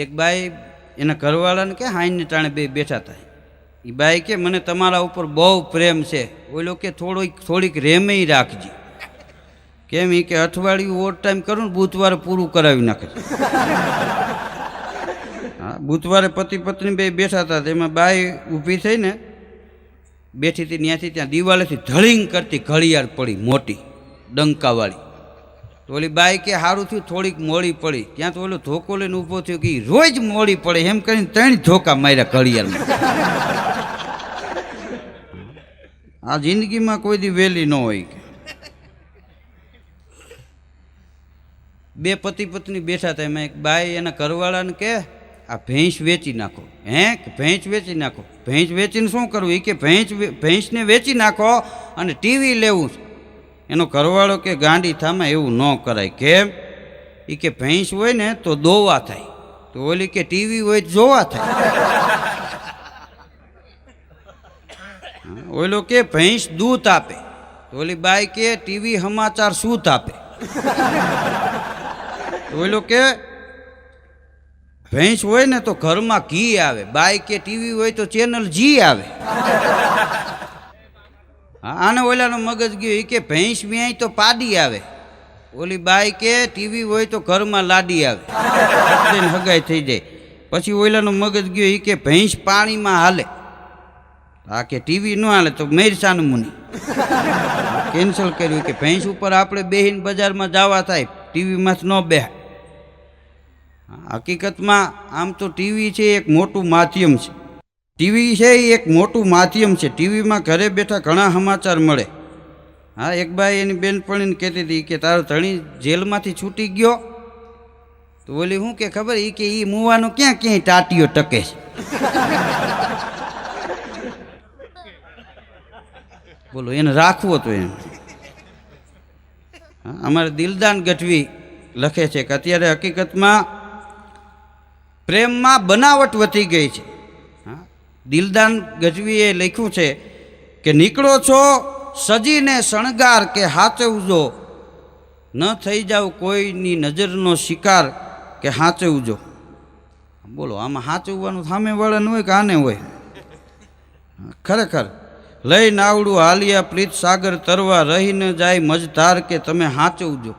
એક બાઈ એના ઘરવાળાને કે હાઈનને ટાણે બે બેઠા હતા એ બાઈ કે, મને તમારા ઉપર બહુ પ્રેમ છે. ઓલો કે થોડોક થોડીક રેમે રાખજે. કેમ? એ કે, અઠવાડિયું ઓવર ટાઈમ કરું ને બુધવારે પૂરું કરાવી નાખે હા, બુધવારે પતિ પત્ની બે બેઠા હતા. તેમાં બાઈ ઊભી થઈને બેઠી હતી, ત્યાંથી ત્યાં દિવાલેથી ધળીંગ કરતી ઘડિયાળ પડી મોટી, ડંકાવાળી. તો ઓલી બાઈ કે સારું થયું, થોડીક મોડી પડી. ત્યાં તો ઓલો ધોકો લઈને ઊભો થયો કે રોજ મોડી પડે. એમ કરીને ત્રણ ધોકા માર્યા ઘડિયાળમાં. આ જિંદગીમાં કોઈ દી વહેલી ન હોય કે. બે પતિ પત્ની બેઠા હતા એમાં એક બાઈ એના ઘરવાળાને કે, આ ભેંસ વેચી નાખો. હે? ભેંસ વેચી નાખો? ભેંસ વેચીને શું કરવું એ કે ભેંસ ભેંસને વેચી નાખો અને ટીવી લેવું. છે એનો ઘરવાળો કે ગાંડી થામાં એવું ન કરાય. કેમ? એ કે ભેંસ હોય ને તો દોવા થાય. તો ઓલી કે ટીવી હોય જોવા થાય. ઓલો કે ભેંસ દૂધ આપે. ઓલી બાઈ કે ટીવી સમાચાર સૂત આપે. ઓલો કે ભેંસ હોય ને તો ઘરમાં ઘી આવે. બાઈ કે ટીવી હોય તો ચેનલ જી આવે. આને ઓલાનો મગજ ગયો એ કે ભેંસ વ્યાય તો પાડી આવે. ઓલી બાઈ કે, ટીવી હોય તો ઘરમાં લાડી આવે. હગાઈ થઈ જાય. પછી ઓલાનો મગજ ગયો એ કે ભેંસ પાણીમાં હાલે. આ કે ટીવી ન હાલે તો મેરસાનું મુનિ. કેન્સલ કર્યું કે ભેંસ ઉપર આપણે બેહીને બજારમાં જવા થાય, ટીવીમાં ન બે હકીકતમાં આમ તો ટીવી છે, એક મોટું માધ્યમ છે. ટીવી છે એ એક મોટું માધ્યમ છે. ટીવીમાં ઘરે બેઠા ઘણા સમાચાર મળે. હા, એક ભાઈ એની બેનપણીને કહેતી હતી કે, તારો ધણી જેલમાંથી છૂટી ગયો. તો બોલી શું કે ખબર? એ કે એ મુવાનો ક્યાં ક્યાંય ટાટીઓ ટકે છે. બોલો, એને રાખવો તો એમ. અમારે દિલદાન ગઢવી લખે છે કે, અત્યારે હકીકતમાં પ્રેમમાં બનાવટ વધી ગઈ છે. હા દિલદાન ગજવીએ લખ્યું છે કે નીકળો છો, સજીને શણગાર કે હાચવજો. ન થઈ જાવ કોઈની નજરનો શિકાર કે હાચવજો. બોલો, આમાં હાચવવાનું ન હોય કે આને હોય? ખરેખર, લઈ નાવડું હાલિયા પ્રીત સાગર તરવા રહી ન જાય મજધાર કે તમે હાચવજો.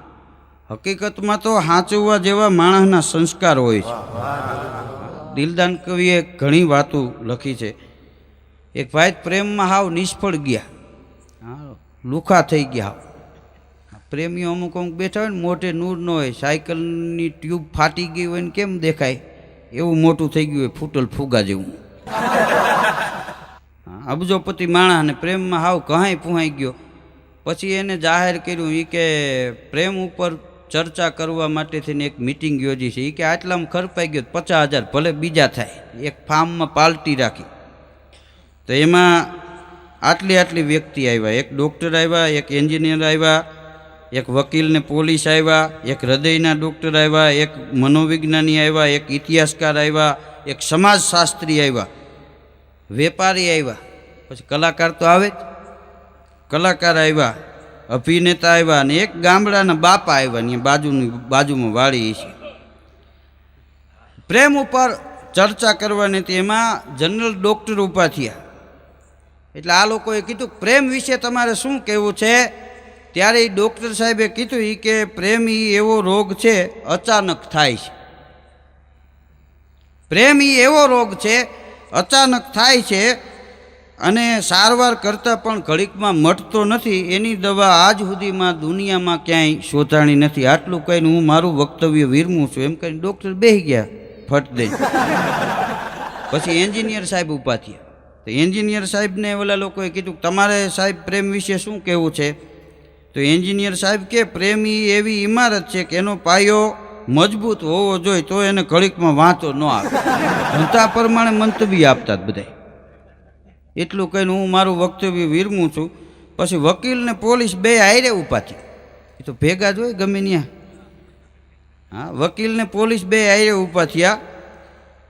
હકીકતમાં તો હાચવવા જેવા માણસના સંસ્કાર હોય છે. દિલદાન કવિએ ઘણી વાતો લખી છે. એક ભાઈ પ્રેમમાં હાવ નિષ્ફળ ગયા. હા, લુખા થઈ ગયા. હાવ પ્રેમીઓ અમુક અમુક બેઠા હોય ને મોટે નૂર ન હોય, સાયકલની ટ્યુબ ફાટી ગઈ હોય ને, કેમ દેખાય? એવું મોટું થઈ ગયું હોય, ફૂટલ ફુગા જેવું. અબજોપતિ માણસને પ્રેમમાં હાવ કહાય પુહાઈ ગયો. પછી એને જાહેર કર્યું એ કે, પ્રેમ ઉપર ચર્ચા કરવા માટે થઈને એક મિટિંગ યોજી છે. એ કે આટલામાં ખર્ચાઈ ગયો પચાસ હજાર, ભલે બીજા થાય. એક ફાર્મમાં પાર્ટી રાખી. તો એમાં આટલી આટલી વ્યક્તિ આવ્યા. એક ડૉક્ટર આવ્યા, એક એન્જિનિયર આવ્યા, એક વકીલને પોલીસ આવ્યા, એક હૃદયના ડૉક્ટર આવ્યા, એક મનોવિજ્ઞાની આવ્યા, એક ઇતિહાસકાર આવ્યા, એક સમાજશાસ્ત્રી આવ્યા. વેપારી આવ્યા. પછી કલાકાર તો આવે જ. કલાકાર આવ્યા. અભિનેતા આવ્યા અને એક ગામડાના બાપા આવ્યા ને બાજુની, બાજુમાં વાળી છે. પ્રેમ ઉપર ચર્ચા કરવાની હતી. એમાં જનરલ ડૉક્ટર ઊભા થયા. એટલે આ લોકોએ કીધું, પ્રેમ વિશે તમારે શું કહેવું છે? ત્યારે એ ડૉક્ટર સાહેબે કીધું એ કે, પ્રેમ એ એવો રોગ છે, અચાનક થાય છે. પ્રેમ એ એવો રોગ છે, અચાનક થાય છે અને સારવાર કરતાં પણ ઘડીકમાં મટતો નથી, એની દવા આજ સુધીમાં દુનિયામાં ક્યાંય શોધાણી નથી. આટલું કહીને હું મારું વક્તવ્ય વિરમું છું. એમ કહીને ડૉક્ટર બેસી ગયા, ફટ દે પછી એન્જિનિયર સાહેબ ઊભા થયા. તો એન્જિનિયર સાહેબને ઓલા લોકોએ કીધું, તમારે સાહેબ પ્રેમ વિશે શું કહેવું છે? તો એન્જિનિયર સાહેબ કે, પ્રેમ એ એવી ઇમારત છે કે એનો પાયો મજબૂત હોવો જોઈએ, તો એને ઘડીકમાં વાંચો ન આવે. ધંધા પ્રમાણે મંતવ્ય આપતા જ બધાય. એટલું કહીને હું મારું વક્તવ્ય વિરમું છું. પછી વકીલ ને પોલીસ બે આયરે ઉપાથી એ તો ભેગા જ હોય ગમે ત્યાં હા વકીલ ને પોલીસ બે આયરે ઊભા થયા.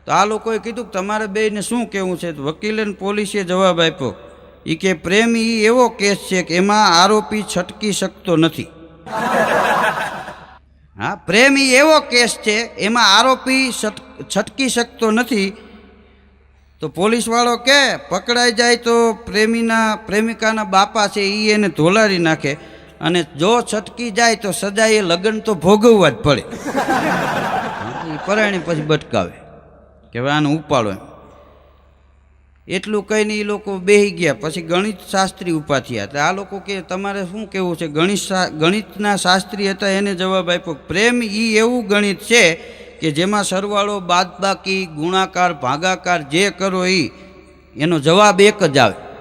તો આ લોકોએ કીધું કે તમારે બેને શું કહેવું છે? તો વકીલે પોલીસે જવાબ આપ્યો. એ કે પ્રેમ એ એવો કેસ છે કે એમાં આરોપી છટકી શકતો નથી. હા, પ્રેમ એ એવો કેસ છે, એમાં આરોપી છટકી શકતો નથી. તો પોલીસવાળો કે, પકડાઈ જાય તો પ્રેમીના, પ્રેમિકાના બાપા છે એ એને ધોલાડી નાખે અને જો છટકી જાય તો સજા એ લગ્ન તો ભોગવવા જ પડે. એ પરાયણે પછી બટકાવે કે હવે આને ઉપાડો એમ. એટલું કહીને એ લોકો બેહી ગયા. પછી ગણિત શાસ્ત્રી ઊભા થયા. તો આ લોકો કે, તમારે શું કહેવું છે? ગણિત ગણિતના શાસ્ત્રી હતા, એને જવાબ આપ્યો, પ્રેમ એ એવું ગણિત છે કે જેમાં સરવાળો બાદબાકી, ગુણાકાર, ભાગાકાર જે કરો એ એનો જવાબ એક જ આવે.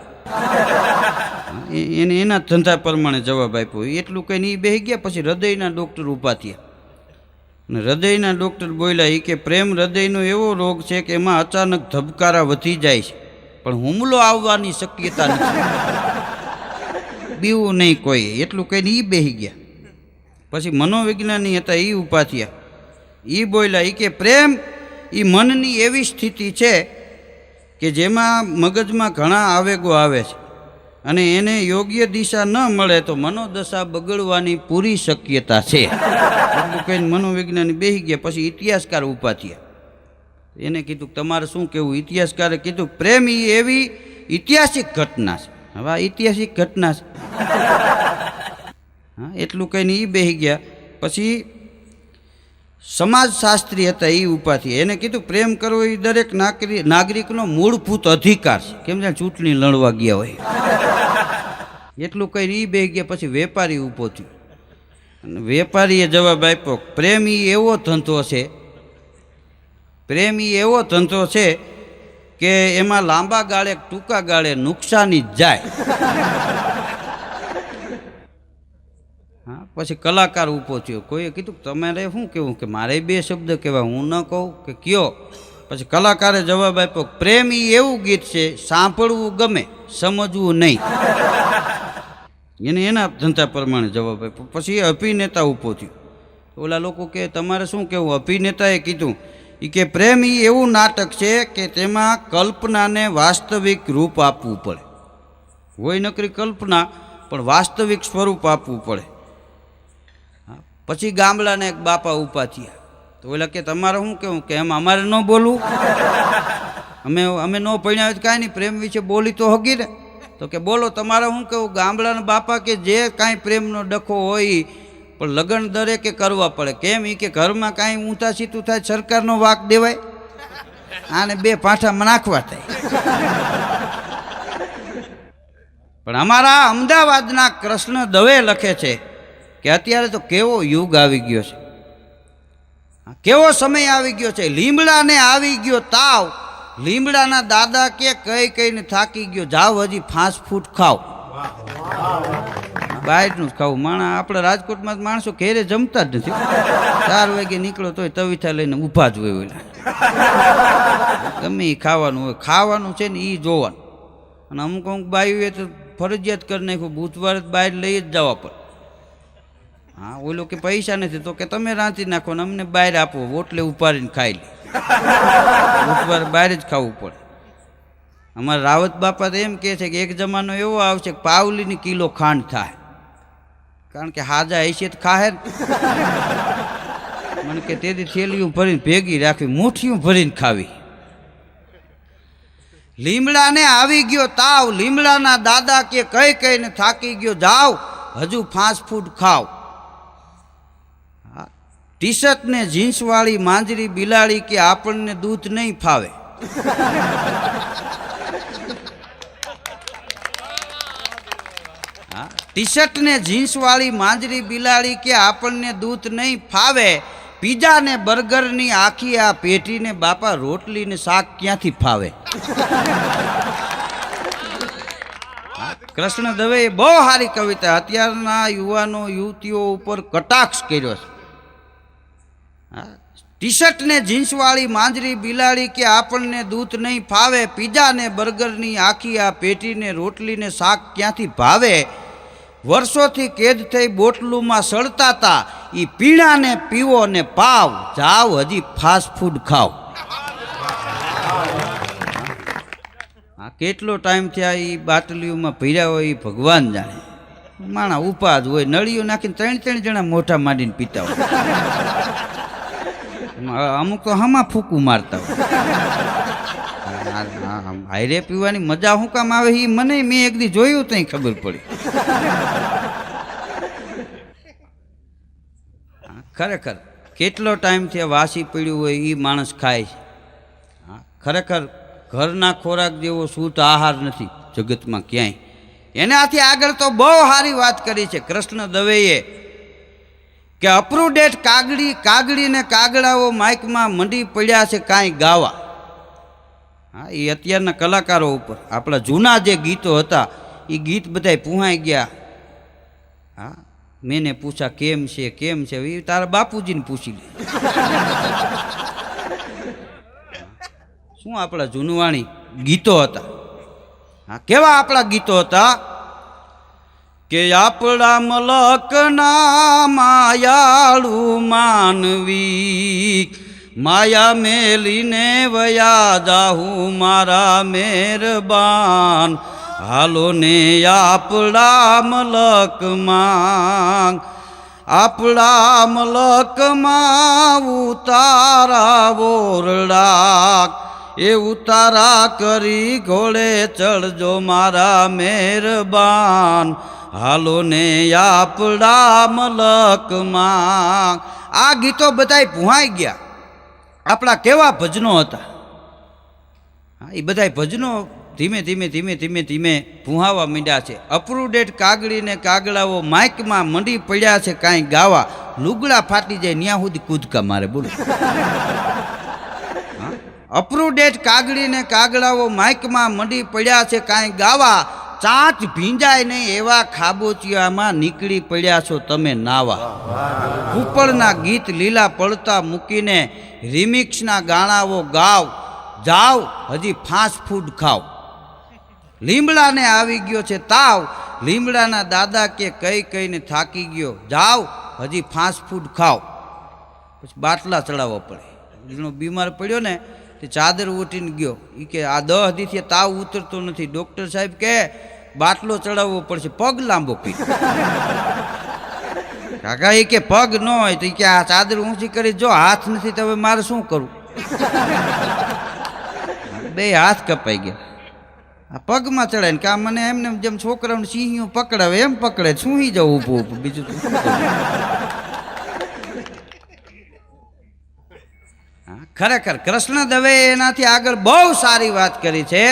એને એના ધંધા પ્રમાણે જવાબ આપ્યો. એટલું કહીને એ બેહી ગયા, પછી હૃદયના ડૉક્ટર ઊભા થયા. અને હૃદયના ડૉક્ટર બોલ્યા એ કે પ્રેમ હૃદયનો એવો રોગ છે કે એમાં અચાનક ધબકારા વધી જાય છે. પણ હુમલો આવવાની શક્યતા નથી. બીવું નહીં કોઈ. એટલું કહીને એ બેહી ગયા. પછી મનોવિજ્ઞાની હતા એ ઊભા થયા. એ બોલ્યા એ કે, પ્રેમ એ મનની એવી સ્થિતિ છે કે જેમાં મગજમાં ઘણા આવેગો આવે છે અને એને યોગ્ય દિશા ન મળે તો મનોદશા બગડવાની પૂરી શક્યતા છે. એટલું કહીને મનોવિજ્ઞાની બેસી ગયા, પછી ઇતિહાસકાર ઊભા થયા. એને કીધું, તમારે શું કહેવું ઇતિહાસકારે કીધું, પ્રેમ એ એવી ઐતિહાસિક ઘટના છે. હવે ઐતિહાસિક ઘટના છે. હા, એટલું કહીને એ બેસી ગયા. પછી સમાજશાસ્ત્રી હતા એ ઉપાથી. એને કીધું, પ્રેમ કરવો એ દરેક નાગરિક નાગરિકનો મૂળભૂત અધિકાર છે. કેમ જાણે ચૂંટણી લડવા ગયા હોય. એટલું કહીને એ બે ગયા, પછી વેપારી ઊભો થયો. અને વેપારીએ જવાબ આપ્યો, પ્રેમ એ એવો ધંધો છે, પ્રેમ એ એવો ધંધો છે કે એમાં લાંબા ગાળે ટૂંકા ગાળે નુકસાની જ જાય હા પછી કલાકાર ઊભો થયો. કોઈએ કીધું તમારે શું કહેવું? કે મારે બે શબ્દ કહેવાય હું ન કહું કે કયો? પછી કલાકારે જવાબ આપ્યો, પ્રેમ એ એવું ગીત છે, સાંભળવું ગમે, સમજવું નહીં. એને એના ધંધા પ્રમાણે જવાબ આપ્યો. પછી એ અભિનેતા ઊભો થયો. ઓલા લોકો કે, તમારે શું કહેવું? અભિનેતાએ કીધું એ કે પ્રેમ એ એવું નાટક છે કે તેમાં કલ્પનાને વાસ્તવિક રૂપ આપવું પડે. હોય નકરી કલ્પના, પણ વાસ્તવિક સ્વરૂપ આપવું પડે. પછી ગામડાને એક બાપા ઉપા થયા. તો ઓલા કે, તમારે શું કહેવું? કે એમ અમારે ન બોલવું? અમે અમે ન ભણ્યા હોય કાંઈ નહીં, પ્રેમ વિશે બોલી તો હગી ને. તો કે, બોલો, તમારે શું કેવું ગામડાના બાપા કે જે કાંઈ પ્રેમનો ડખો હોય, પણ લગ્ન દરેકે કરવા પડે. કેમ? એ કે ઘરમાં કાંઈ ઊંચા સીતું થાય, સરકારનો વાક દેવાય. આને બે પાઠામાં નાખવા થાય. પણ અમારા અમદાવાદના કૃષ્ણ દવે લખે છે કે અત્યારે તો કેવો યુગ આવી ગયો છે? કેવો સમય આવી ગયો છે? લીમડાને આવી ગયો તાવ. લીમડાના દાદા કે કઈ કઈને થાકી ગયો જાવ હજી ફાસ્ટ ફૂડ ખાવ બહારનું જ ખાવું. માણા આપણે રાજકોટમાં જ માણસો ઘેરે જમતા જ નથી. ચાર વાગે નીકળો તોય તવીથા લઈને ઊભા જ હોય ગમે એ ખાવાનું હોય. ખાવાનું છે ને એ જોવાનું. અને અમુક અમુક બાયુએ તો ફરજિયાત કરી નાખ્યું. બુધવારે બહાર લઈ જ જવા પડે. હા, ઓલો કે પૈસા નથી, તો કે તમે રાંચી નાખો ને અમને બહાર આપો ઓટલે ઉપાડીને ખાઈ લે. ઉપર બહાર જ ખાવું પડે. અમારા રાવત બાપા તો એમ કહે છે કે એક જમાનો એવો આવશે કે પાવલીની કિલો ખાંડ થાય. કારણ કે હાજા હૈસિયત ખાહે મને કે તેથી થેલીઓ ભરીને ભેગી રાખવી મુઠીયું ભરીને ખાવી. લીમડાને આવી ગયો તાવ, લીમડાના દાદા કે કઈ કઈને થાકી ગયો, જાઓ, હજુ ફાસ્ટ ફૂડ ખાવ ટી શર્ટ ને જીન્સવાળી માંજરી બિલાડી કે આપણને દૂધ નહીં ફાવે? ટી શર્ટ ને જીન્સવાળી માંજરી બિલાડી કે આપણને દૂધ નહીં ફાવે? પીઝા ને બર્ગરની આખી આ પેટીને બાપા રોટલી ને શાક ક્યાંથી ફાવે? કૃષ્ણ દવે બહુ સારી કવિતા. અત્યારના યુવાનો યુવતીઓ ઉપર કટાક્ષ કર્યો છે. ટી શર્ટ ને જીન્સવાળી માંજરી બિલાડી કે આપણને દૂધ નહીં ફાવે પીઝા ને બર્ગરની આખી આ પેટીને, રોટલીને શાક ક્યાંથી ભાવે? વર્ષોથી કેદ થઈ બોટલુમાં સળતા હતા એ પીણાને પીવો ને પાવ. જાવ હજી ફાસ્ટ ફૂડ ખાવ. આ કેટલો ટાઈમ થયા એ બાટલીઓમાં ભર્યા હોય એ ભગવાન જાણે. માણા ઉપાજ હોય, નળીઓ નાખીને ત્રણ ત્રણ જણા મોઢા માંડીને પીતા હોય. અમુક તો હમા ફૂકું મારતા હોય. આ- પીવાની મજા શું કામ આવે એ મને, મેં એક દી જોયું ત્યાં ખબર પડી. ખરેખર, કેટલો ટાઈમથી વાસી પીડ્યું હોય એ માણસ ખાય છે. ખરેખર, ઘરના ખોરાક જેવો શુદ્ધ આહાર નથી જગતમાં ક્યાંય. એનાથી આગળ તો બહુ સારી વાત કરી છે. કૃષ્ણ દવેએ કે અપ્રુડેટ કાગડી ને કાગડાઓ માઇકમાં મંડી પડ્યા છે કાંઈ ગાવા. હા એ અત્યારના કલાકારો ઉપર. આપણા જૂના જે ગીતો હતા એ ગીત બધાય પૂહાઈ ગયા. હા મેં પૂછા કેમ છે? કેમ છે? એ તારા બાપુજીને પૂછી લે. શું આપણા જૂનવાણી ગીતો હતા? હા, કેવા આપણા ગીતો હતા? કે આપણા મલકના માયાળુ માનવી માયા મેલીને વયા જાહુ મારા મેરબાન. હાલો ને આપણા મલકમાં આપણા મલકમાં ઉતારા વોરડા એ ઉતારા કરી ઘોડે ચડજો મારા મહેરબાન હાલો ને આપડા મલકમાં. આ ગીતો બધાય પુહાઈ ગયા. આપણા કેવા ભજનો હતા? હા એ બધાય ભજનો ધીમે ધીમે ધીમે ધીમે ધીમે ભૂહાવા માંડ્યા છે. અપરુડેટ કાગડી ને કાગડાઓ માઇકમાં મંડી પડ્યા છે કાંઈ ગાવા. લુગડા ફાટી જાય ન્યા સુધી કૂદકા મારે, બોલો. અપરુડેટ કાગડી ને કાગડાઓ માઇકમાં મંડી પડ્યા છે કાંઈ ગાવા. ચાંચ ભીંજાય નહીં એવા ખાબોચિયામાં નીકળી પડ્યા છો તમે નાવા. ઉપરના ગીત લીલા પડતા મૂકીને રિમિક્સના ગાણાઓ ગાવ. જાવ, હજી ફાસ્ટ ફૂડ ખાવ. લીમડાને આવી ગયો છે તાવ. લીમડાના દાદા કે કઈ કઈને થાકી ગયો. જાવ, હજી ફાસ્ટ ફૂડ ખાવ. પછી બાટલા ચડાવવા પડે. એનો બીમાર પડ્યો ને, તે ચાદર ઉઠીને ગયો. એ કે આ દહ દીથી તાવ ઉતરતો નથી. ડૉક્ટર સાહેબ કે બાટલો ચડાવવો પડશે, પગ લાંબો કરી કાકા એ કે પગ ન હોય તો કે આ ચાદર ઊંચી કરી જો, હાથ નથી તો હવે મારે શું કરવું બે હાથ કપાઈ ગયા. આ પગમાં ચડાય ને કે આ મને એમને જેમ છોકરાઓને સિંહો પકડાવે, એમ પકડે સૂહી જવું ઊભું ઊભું. બીજું શું ખરેખર કૃષ્ણ દવે એનાથી આગળ બહુ સારી વાત કરી છે.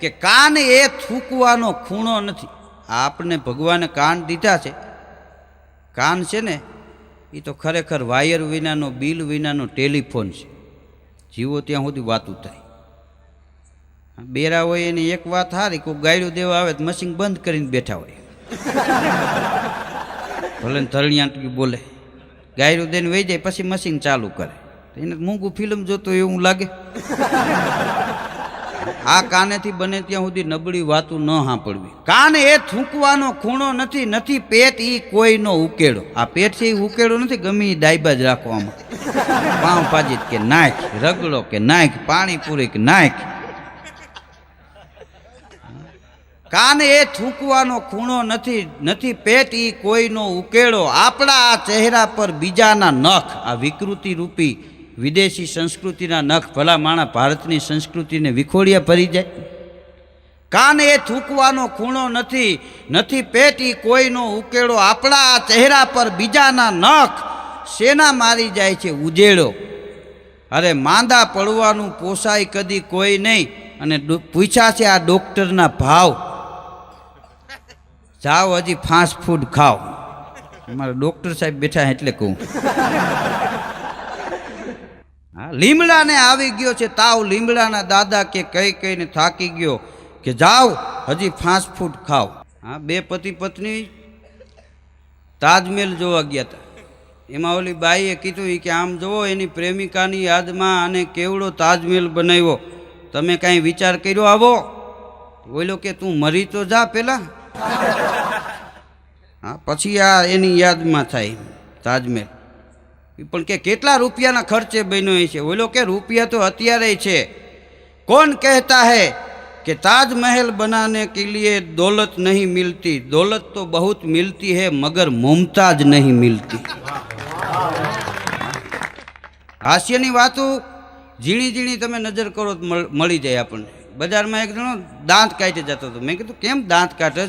કે કાન એ થૂકવાનો ખૂણો નથી. આપને ભગવાને કાન દીધા છે. કાન છે ને, એ તો ખરેખર વાયર વિનાનો, બિલ વિનાનો ટેલિફોન છે. જીવો ત્યાં સુધી વાતું થાય બેરા હોય એની એક વાત સારી કોઈ ગાયડું દેવા આવે તો મશીન બંધ કરીને બેઠા હોય. ભલે ને ધરણિયા બોલે. ગાયડું દઈને વહી જાય, પછી મશીન ચાલુ કરે. એને મૂંગું ફિલ્મ જોતો એવું લાગે. આ કાનેથી બને ત્યાં સુધી નબળી વાતું ન સાંભળવી. કાન એ થૂંકવાનો ખૂણો નથી નથી પેટ એ કોઈનો ઉકેડો. આ પેટ છે એ ઉકેડો નથી, ગમે એ ડાયબા જ રાખવામાં. પાઉં ભાજી કે નાખ, રગડો કે નાખ, પાણીપુરી કે નાખ. કાન એ થૂંકવાનો ખૂણો નથી નથી પેટ, ઈ કોઈનો ઉકેળો આપણા આ ચહેરા પર બીજાના નખ, આ વિકૃતિ રૂપી વિદેશી સંસ્કૃતિના નખ ભલા માણા ભારતની સંસ્કૃતિને વિખોડિયા ભરી જાય. કાન એ થૂંકવાનો ખૂણો નથી નથી પેટ એ કોઈનો ઉકેળો, આપણા આ ચહેરા પર બીજાના નખ શેના મારી જાય છે ઉજેડો અરે માંદા પડવાનું પોસાય કદી કોઈ નહીં, અને પૂછ્યા છે આ ડૉક્ટરના ભાવ. જાઓ હજી ફાસ્ટ ફૂડ ખાઓ. મારા ડૉક્ટર સાહેબ બેઠા એટલે કહું. હા, લીમડાને આવી ગયો છે તાવ, લીમડાના દાદા કે કઈ કઈને થાકી ગયો કે જાઓ, હજી ફાસ્ટ ફૂડ ખાઓ. હા, બે પતિ પત્ની તાજમહેલ જોવા ગયા હતા એમાં ઓલી બાઈએ કીધું કે આમ જુઓ એની પ્રેમિકાની યાદમાં આને કેવડો તાજમહેલ બનાવ્યો. તમે કાંઈ વિચાર કર્યો આવો? બોલો કે તું મરી તો જા પેલા. હા, પછી આ એની યાદમાં થાય, તાજમહેલ. પણ કે કેટલા રૂપિયાના ખર્ચે બન્યો એ છે? ઓલો કે રૂપિયા તો અત્યારે છે. કોણ કહેતા હે કે તાજમહેલ બનાને કે લીએ દોલત નહીં મિલતી? દોલત તો બહુત મિલતી હે, મગર મુમતાજ નહીં મિલતી. હાસ્યની વાતો ઝીણી ઝીણી તમે નજર કરો મળી જાય આપણને. બજારમાં એક જણો દાંત કાઢી જતો હતો. મેં કીધું, કેમ દાંત કાઢે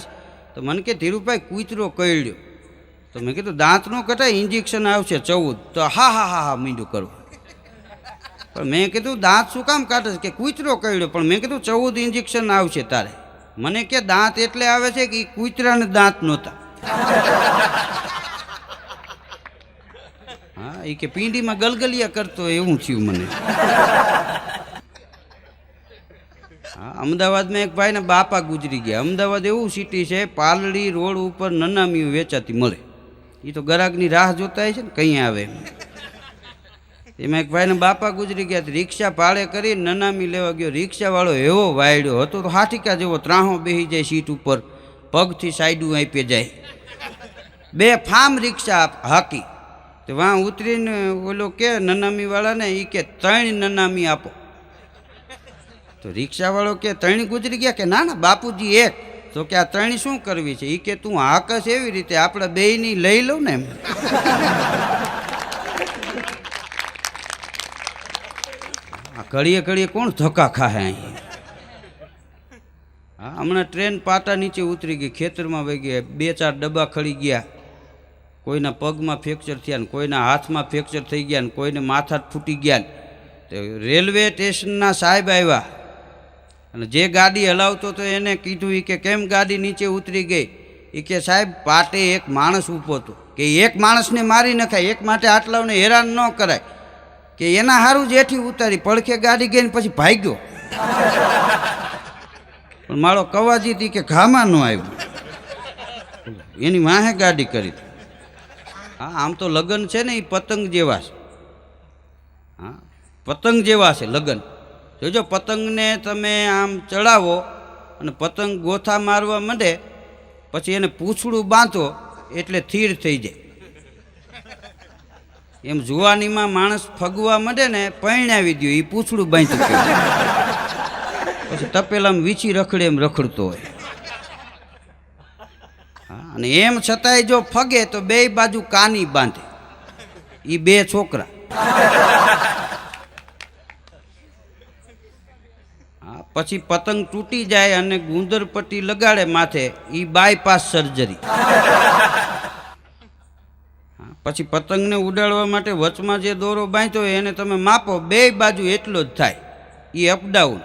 તો મને કે, ધીરુભાઈ કૂતરો કહેડ્યો તો મેં કીધું દાંતનું કટાય ઇન્જેક્શન આવશે ચૌદ. તો હા હા હા હા, મીંડું કરવું પણ મેં કીધું, દાંત શું કામ કાઢે છે? કે કૂતરો કર્યો પણ મેં કીધું, ચૌદ ઇન્જેક્શન આવશે તારે. મને કે, દાંત એટલે આવે છે કે કૂતરાને દાંત નહોતા. હા એ કે પીંડીમાં ગલગલિયા કરતો એવું થયું મને. હા, અમદાવાદમાં એક ભાઈના બાપા ગુજરી ગયા. અમદાવાદ એવું સિટી છે, પાલડી રોડ ઉપર નનામીઓ વેચાતી મળે. એ તો ગરાગની રાહ જોતા હોય છે ને કંઈ આવે. એમાં એક ભાઈને બાપા ગુજરી ગયા રિક્ષા ભાડે કરી નનામી લેવા ગયો. રિક્ષાવાળો એવો વાયડ્યો હતો તો હાથીકા જેવો ત્રાહો બેસી જાય સીટ ઉપર. પગથી સાઈડું આપી જાય. બે ફામ રિક્ષા હાકી. તો વાં ઉતરીને ઓલો કે નનામીવાળાને એ કે ત્રણ નનામી આપો. તો રિક્ષાવાળો કે ત્રણ ગુજરી ગયા કે ના ના, બાપુજી એક. તો કે આ ત્રણ શું કરવી છે? એ કે તું હાકસ એવી રીતે આપણે બેયની લઈ લઉં ને એમ. આ ઘડીએ ઘડીએ કોણ ધક્કા ખાહે અહીં? હા, હમણાં ટ્રેન પાટા નીચે ઉતરી ગઈ, ખેતરમાં વહી ગયા, બે ચાર ડબ્બા ખડી ગયા. કોઈના પગમાં ફ્રેક્ચર થયા ને કોઈના હાથમાં ફ્રેક્ચર થઈ ગયા ને કોઈને માથા ફૂટી ગયા ને. રેલવે સ્ટેશનના સાહેબ આવ્યા. અને જે ગાડી હલાવતો હતો એને કીધું એ કે કેમ ગાડી નીચે ઉતરી ગઈ? એ કે, સાહેબ, પાટે એક માણસ ઊભો હતો. કે એક માણસને મારી નખાય, એક માટે આટલાઓને હેરાન ન કરાય. કે એના સારું જ હેઠી ઉતારી, પડખે ગાડી ગઈ ને પછી ભાગ્યો. પણ મારો કવાજી હતી કે ઘામાં ન આવ્યું. એની વાહે ગાડી કરી. હા, આમ તો લગ્ન છે ને એ પતંગ જેવા છે. હા, પતંગ જેવા છે, લગ્ન. જોજો પતંગને તમે આમ ચડાવો અને પતંગ ગોથા મારવા માંડે, પછી એને પૂંછડું બાંધો, એટલે થીર થઈ જાય. એમ જુવાનીમાં માણસ ફગવા માંડે ને પરણાવી દો એ પૂછડું બાંધ્યું. પછી તપેલામાં વીછી રખડે એમ રખડતો હોય. અને એમ છતાંય જો ફગે તો બે બાજુ કાની બાંધે. એ બે છોકરા. પછી પતંગ તૂટી જાય અને ગુંદરપટ્ટી લગાડે માથે એ બાયપાસ સર્જરી પછી પતંગને ઉડાડવા માટે વચમાં જે દોરો બાંધ્યો એને તમે માપો, બે બાજુ એટલો જ થાય. એ અપડાઉન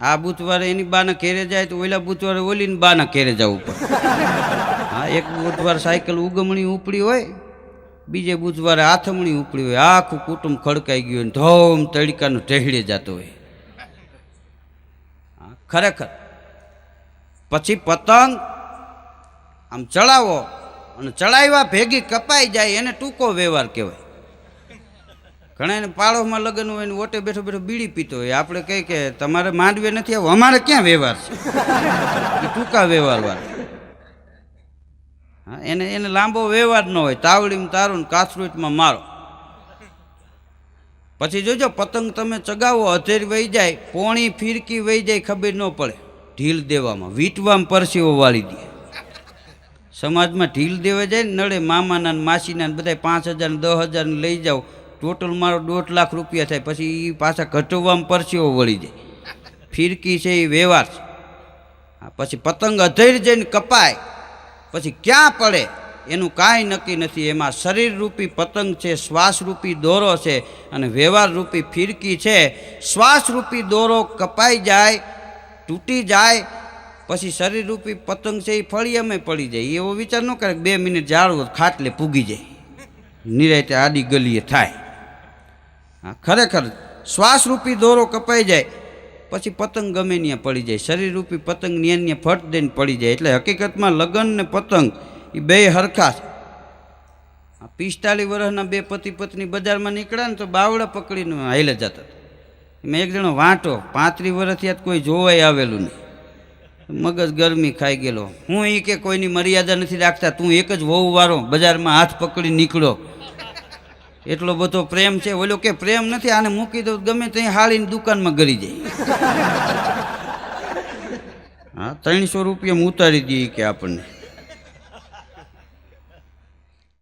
આ બુધવારે એની બાના ઘેરે જાય તો ઓલા બુધવારે ઓલીને બાના ઘેરે જવું પડે. હા, એક બુધવાર સાયકલ ઉગમણી ઉપડી હોય, બીજે બુધવારે આથમણી ઉપડી હોય. આખું કુટુંબ ખડકાઈ ગયું હોય ધોમ તડકાનું ટેહડે જતો હોય. ખરેખર. પછી પતંગ આમ ચડાવો અને ચડાવ્યા ભેગી કપાઈ જાય એને ટૂંકો વ્યવહાર કહેવાય. ઘણા એને પાળોમાં લગ્ન હોય ને ઓટે બેઠો બેઠો બીડી પીતો હોય. આપણે કહી કે તમારે માંડવે નથી આવું. અમારે ક્યાં વ્યવહાર છે? એ ટૂંકા વ્યવહાર વાળા. હા, એને એને લાંબો વ્યવહાર ન હોય. તાવડીમાં તારું ને કાસરૂટમાં મારો. પછી જોજો, પતંગ તમે ચગાવો અધેર વહી જાય, પોણી ફીરકી વહી જાય, ખબર ન પડે. ઢીલ દેવામાં, વીટવામ પરસીઓ વાળી દે. સમાજમાં ઢીલ દેવા જાય ને, નડે મામાના માસીના બધા પાંચ હજાર દસ હજાર લઈ જાઓ. ટોટલ મારો દોઢ લાખ રૂપિયા થાય, પછી એ પાછા ઘટવામાં પરસીઓ વળી જાય. ફિરકી છે એ વ્યવહાર છે. પછી પતંગ અધેર જઈને કપાય. પછી ક્યાં પડે? એનું કાંઈ નક્કી નથી. એમાં શરીરરૂપી પતંગ છે, શ્વાસરૂપી દોરો છે અને વ્યવહારરૂપી ફિરકી છે. શ્વાસરૂપી દોરો કપાઈ જાય, તૂટી જાય, પછી શરીરરૂપી પતંગ છે એ ફળિયામાં પડી જાય. એવો વિચાર ન કરે બે મિનિટ જાળવો ખાટલે પૂગી જાય. નિરાયતે આડી ગલીએ થાય. હા, ખરેખર શ્વાસરૂપી દોરો કપાઈ જાય, પછી પતંગ ગમે ત્યાં પડી જાય. શરીરરૂપી પતંગ ન્યા ફટ દઈને પડી જાય. એટલે હકીકતમાં લગ્ન ને પતંગ એ બે હરખા છે. પિસ્તાલીસ વર્ષના બે પતિ પત્ની બજારમાં નીકળ્યા ને તો બાવડા પકડીને હાઈલે જતા મેં એક જણો વાંટો, પાંત્રીસ વર્ષથી આજ કોઈ જોવાય આવેલું નહીં. મગજ ગરમી ખાઈ ગયેલો. હું એ કે કોઈની મર્યાદા નથી રાખતા, તું એક જ વહુ વારો, બજારમાં હાથ પકડી નીકળો. એટલો બધો પ્રેમ છે. ઓલો કે પ્રેમ નથી, આને મૂકી દઉં, ગમે ત્યાં હાળીની દુકાનમાં ગરી જાય. હા, ત્રણસો રૂપિયા ઉતારી દઈએ કે આપણને.